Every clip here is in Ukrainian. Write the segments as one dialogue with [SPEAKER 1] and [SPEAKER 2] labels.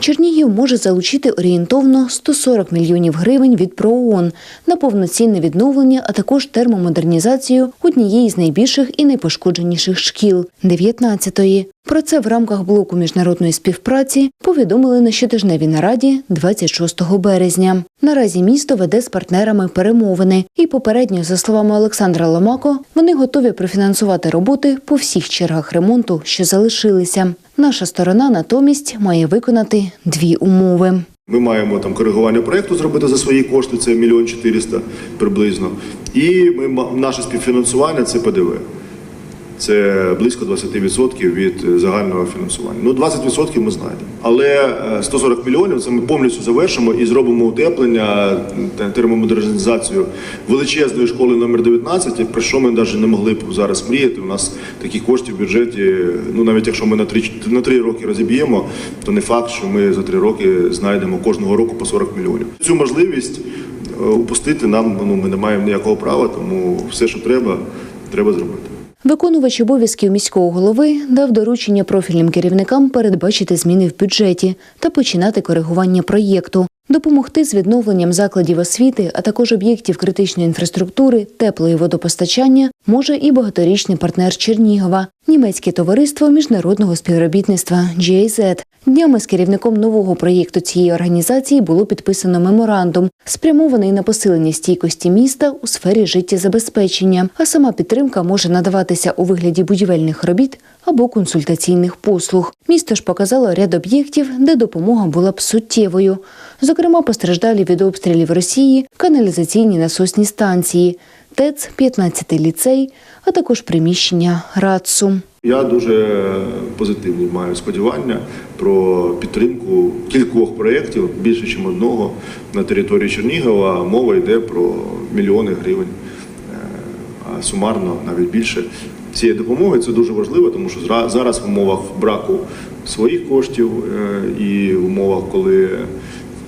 [SPEAKER 1] Чернігів може залучити орієнтовно 140 мільйонів гривень від ПРООН на повноцінне відновлення, а також термомодернізацію однієї з найбільших і найпошкодженіших шкіл 19-ї. Про це в рамках блоку міжнародної співпраці повідомили на щотижневій нараді 26 березня. Наразі місто веде з партнерами перемовини, і попередньо, за словами Олександра Ломако, вони готові профінансувати роботи по всіх чергах ремонту, що залишилися. Наша сторона натомість має виконати дві умови.
[SPEAKER 2] Ми маємо там коригування проєкту зробити за свої кошти, це мільйон чотириста приблизно. І ми наше співфінансування це ПДВ. Це близько 20% від е, загального фінансування. Ну, 20% ми знайдемо. Але е, 140 мільйонів це ми повністю завершимо і зробимо утеплення та термомодернізацію величезної школи номер 19, про що ми навіть не могли б зараз мріяти. У нас таких коштів в бюджеті, ну навіть якщо ми на 3, на 3 роки розіб'ємо, то не факт, що ми за 3 роки знайдемо кожного року по 40 мільйонів. Цю можливість е, упустити нам ну, ми не маємо ніякого права, тому все, що треба, треба зробити.
[SPEAKER 1] Виконувач обов'язків міського голови дав доручення профільним керівникам передбачити зміни в бюджеті та починати коригування проєкту, допомогти з відновленням закладів освіти, а також об'єктів критичної інфраструктури, теплої водопостачання може і багаторічний партнер Чернігова, німецьке товариство міжнародного співробітництва GIZ. Днями з керівником нового проєкту цієї організації було підписано меморандум, спрямований на посилення стійкості міста у сфері життєзабезпечення, а сама підтримка може надаватися у вигляді будівельних робіт або консультаційних послуг. Місто ж показало ряд об'єктів, де допомога була б суттєвою. Зокрема, постраждалі від обстрілів Росії, каналізаційні насосні станції, ТЕЦ, 15-й ліцей, а також приміщення РАЦУ.
[SPEAKER 2] Я дуже позитивні маю сподівання про підтримку кількох проєктів, більше ніж одного на території Чернігова. Мова йде про мільйони гривень, е, а сумарно навіть більше. Цієї допомоги це дуже важливо, тому що зараз в умовах браку своїх коштів е, і в умовах, коли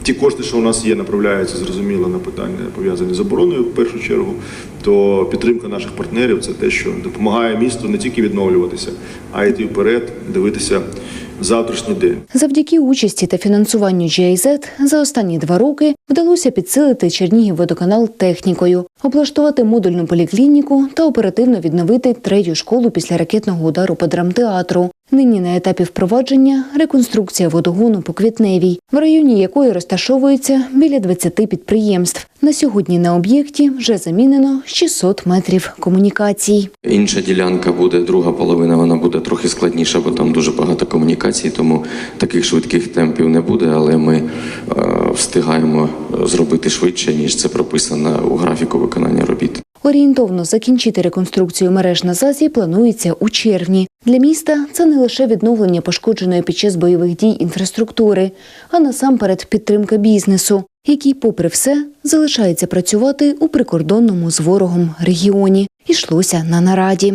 [SPEAKER 2] ті кошти, що у нас є, направляються зрозуміло на питання пов'язані з обороною в першу чергу, то підтримка наших партнерів це те, що допомагає місту не тільки відновлюватися, а йти вперед, дивитися завтрашній день.
[SPEAKER 1] Завдяки участі та фінансуванню GIZ за останні два роки вдалося підсилити Чернігівводоканал технікою, облаштувати модульну поліклініку та оперативно відновити третю школу після ракетного удару по драмтеатру. Нині на етапі впровадження реконструкція водогону по Квітневій, в районі якої розташовується біля 20 підприємств. На сьогодні на об'єкті вже замінено 600 метрів комунікацій.
[SPEAKER 3] Інша ділянка буде, друга половина, вона буде трохи складніша, бо там дуже багато комунікацій, тому таких швидких темпів не буде, але ми е, встигаємо зробити швидше, ніж це прописано у графіку виконання робіт.
[SPEAKER 1] Орієнтовно закінчити реконструкцію мереж на ЗАЗі планується у червні. Для міста це не лише відновлення пошкодженої під час бойових дій інфраструктури, а насамперед підтримка бізнесу, який, попри все, залишається працювати у прикордонному з ворогом регіоні. Ішлося на нараді.